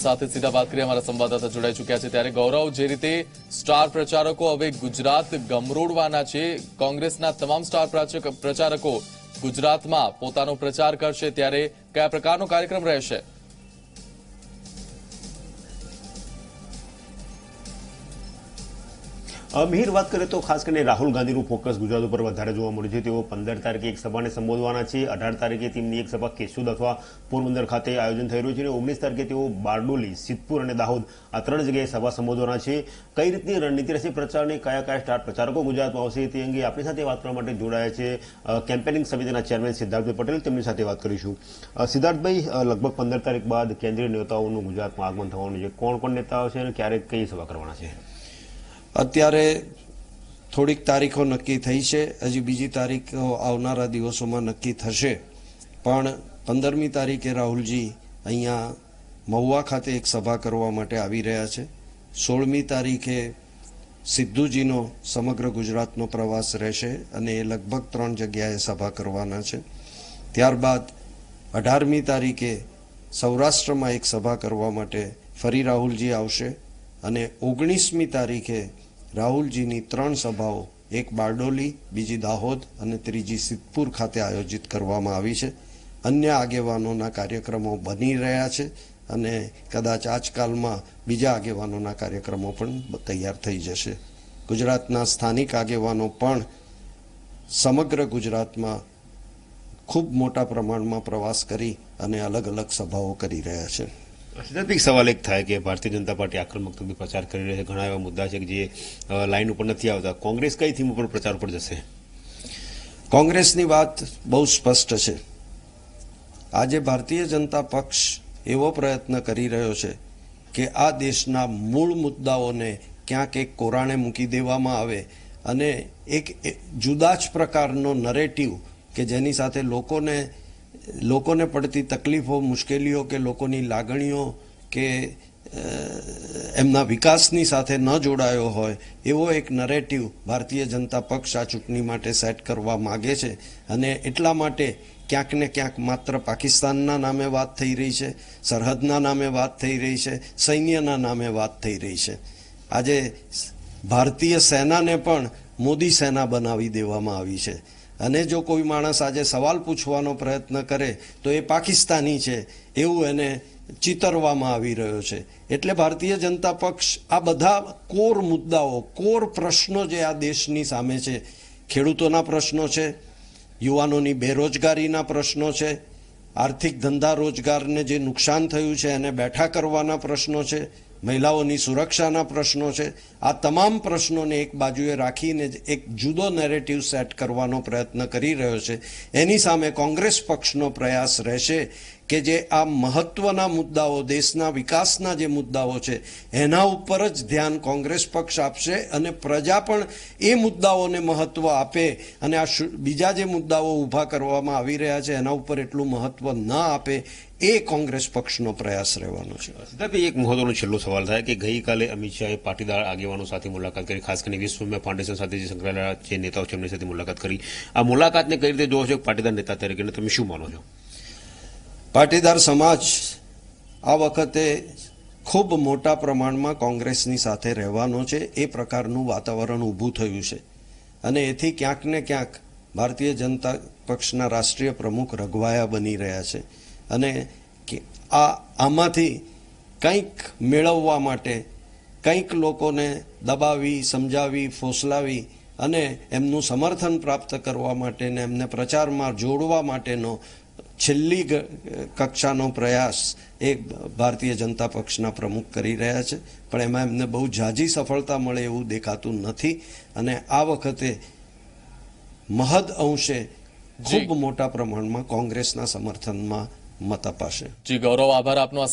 સાથે સીધા વાત કરી અમારા સંવાદદાતા જોડાઈ ચૂક્યા છે ત્યારે. ગૌરવ, જે રીતે સ્ટાર પ્રચારકો હવે ગુજરાત ગમરોડવાના છે, કોંગ્રેસના તમામ સ્ટાર પ્રચારક- ગુજરાતમાં પોતાનો પ્રચાર કરશે, ત્યારે કયા પ્રકારનો કાર્યક્રમ રહેશે? મિહિર વાત કરીએ તો ખાસ કરીને રાહુલ ગાંધીનું ફોકસ ગુજરાત ઉપર વધારે જોવા મળ્યું છે. તેઓ પંદર તારીખે એક સભાને સંબોધવાના છે. અઢાર તારીખે તેમની એક સભા કેશુદ અથવા પોરબંદર ખાતે આયોજન થઈ રહ્યું છે અને ઓગણીસ તારીખે તેઓ બારડોલી, સિદ્ધપુર અને દાહોદ આ ત્રણ જગ્યાએ સભા સંબોધવાના છે. કઈ રીતની રણનીતિ રહેશે પ્રચારની કયા કયા સ્ટાર પ્રચારકો ગુજરાતમાં આવશે તે અંગે આપણી સાથે વાત કરવા માટે જોડાયા છે. કેમ્પેનિંગ સમિતિના ચેરમેન સિદ્ધાર્થભાઈ પટેલ તેમની સાથે વાત કરીશું. સિદ્ધાર્થભાઈ લગભગ પંદર તારીખ બાદ કેન્દ્રીય નેતાઓનું ગુજરાતમાં આગમન થવાનું છે. કોણ કોણ નેતાઓ છે અને ક્યારેક કઈ સભા કરવાના છે? અત્યારે થોડીક તારીખો નક્કી થઈ છે. હજી બીજી તારીખો આવનારા દિવસોમાં નક્કી થશે. પણ પંદરમી તારીખે રાહુલજી અહીંયા મહુવા ખાતે એક સભા કરવા માટે આવી રહ્યા છે. સોળમી તારીખે સિદ્ધુજીનો સમગ્ર ગુજરાતનો પ્રવાસ રહેશે અને એ લગભગ ત્રણ જગ્યાએ સભા કરવાના છે. ત્યારબાદ અઢારમી તારીખે સૌરાષ્ટ્રમાં એક સભા કરવા માટે ફરી રાહુલજી આવશે અને ઓગણીસમી તારીખે રાહુલજીની ત્રણ સભાઓ, એક બારડોલી, બીજી દાહોદ અને ત્રીજી સિદ્ધપુર ખાતે આયોજિત કરવામાં આવી છે. અન્ય આગેવાનોના કાર્યક્રમો બની રહ્યા છે અને કદાચ આજકાલમાં બીજા આગેવાનોના કાર્યક્રમો પણ તૈયાર થઈ જશે. ગુજરાતના સ્થાનિક આગેવાનો પણ સમગ્ર ગુજરાતમાં ખૂબ મોટા પ્રમાણમાં પ્રવાસ કરી અને અલગ અલગ સભાઓ કરી રહ્યા છે. સિદ્ધાર્થ સવાલ એક થાય કે ભારતીય જનતા પાર્ટી આક્રમક રીતે પ્રચાર કરી રહી છે. ઘણા એવા મુદ્દા છે કે જે લાઈન ઉપર નથી આવતા. કોંગ્રેસ કઈ થીમ ઉપર પ્રચાર ઉપર જશે? કોંગ્રેસની વાત બહુ સ્પષ્ટ છે. આજે ભારતીય જનતા પક્ષ એવો પ્રયત્ન કરી રહ્યો છે કે આ દેશના મૂળ મુદ્દાઓને ક્યાંક એક કોરાણે મૂકી દેવામાં આવે અને એક જુદા જ પ્રકારનો નરેટિવ કે જેની સાથે લોકોને લોકોને પડતી તકલીફો, મુશ્કેલીઓ કે લોકોની લાગણીઓ કે એમના વિકાસની સાથે ન જોડાયો હોય, એવો એક નરેટિવ ભારતીય જનતા પક્ષ આ ચૂંટણી માટે સેટ કરવા માગે છે. અને એટલા માટે ક્યાંક ને ક્યાંક માત્ર પાકિસ્તાનના નામે વાત થઈ રહી છે, સરહદના નામે વાત થઈ રહી છે, સૈન્યના નામે વાત થઈ રહી છે. આજે ભારતીય સેનાને પણ મોદી સેના બનાવી દેવામાં આવી છે. અને જો કોઈ માણસ આજે સવાલ પૂછવાનો પ્રયત્ન કરે, તો એ પાકિસ્તાની છે, એવું એને ચિતરવામાં આવી રહ્યો છે. એટલે ભારતીય જનતા પક્ષ આ બધા કોર મુદ્દાઓ, કોર પ્રશ્નો જે આ દેશની સામે છે, ખેડૂતોના પ્રશ્નો છે, યુવાનોની બેરોજગારીના પ્રશ્નો છે, આર્થિક ધંધા રોજગારને જે નુકસાન થયું છે, એને બેઠા કરવાના પ્રશ્નો છે મહિલાઓની સુરક્ષાના પ્રશ્નો છે. આ તમામ પ્રશ્નોને એક બાજુએ રાખીને એક જુદો નેરેટિવ સેટ કરવાનો પ્રયત્ન કરી રહ્યો છે. એની સામે કોંગ્રેસ પક્ષનો પ્રયાસ રહેશે. કે જે આ મહત્વના મુદ્દાઓ, દેશના વિકાસના જે મુદ્દાઓ છે, એના ઉપર જ ધ્યાન કોંગ્રેસ પક્ષ આપશે અને પ્રજા પણ એ મુદ્દાઓને મહત્વ આપે અને આ બીજા જે મુદ્દાઓ ઊભા કરવામાં આવી રહ્યા છે, એના ઉપર એટલું મહત્વ ન આપે એ કોંગ્રેસ પક્ષનો પ્રયાસ રહેવાનો છે. સિદ્ધાર્થભાઈ, એક મહત્વનો છેલ્લો સવાલ થાય કે ગઈકાલે અમિત શાહે પાટીદાર આગેવાનો સાથે મુલાકાત કરી, ખાસ કરીને વિશ્વમાં ફાઉન્ડેશન સાથે જે સંકળાયેલા જે નેતાઓ છે એમની સાથે મુલાકાત કરી. આ મુલાકાતને કઈ રીતે જોવો છો? પાટીદાર નેતા તરીકે તમે શું માનો છો? પાટીદાર સમાજ આ વખતે ખૂબ મોટા પ્રમાણમાં કોંગ્રેસની સાથે રહેવાનો છે. એ પ્રકારનું વાતાવરણ ઊભું થયું છે. અને એથી ક્યાંક ને ક્યાંક ભારતીય જનતા પક્ષના રાષ્ટ્રીય પ્રમુખ રઘવાયા બની રહ્યા છે. અને આ આમાંથી કંઈક મેળવવા માટે કંઈક લોકોને દબાવી, સમજાવી, ફોસલાવી અને એમનું સમર્થન પ્રાપ્ત કરવા માટે ને એમને પ્રચારમાં જોડવા માટેનો છેલ્લી કક્ષાનો પ્રયાસ એ ભારતીય જનતા પક્ષના પ્રમુખ કરી રહ્યા છે. પણ એમાં એમને બહુ ઝાઝી સફળતા મળે એવું દેખાતું નથી. અને આ વખતે મહદ અંશે ખૂબ મોટા પ્રમાણમાં કોંગ્રેસના સમર્થનમાં મત અપાશે. જી ગૌરવ આભાર આપનો આ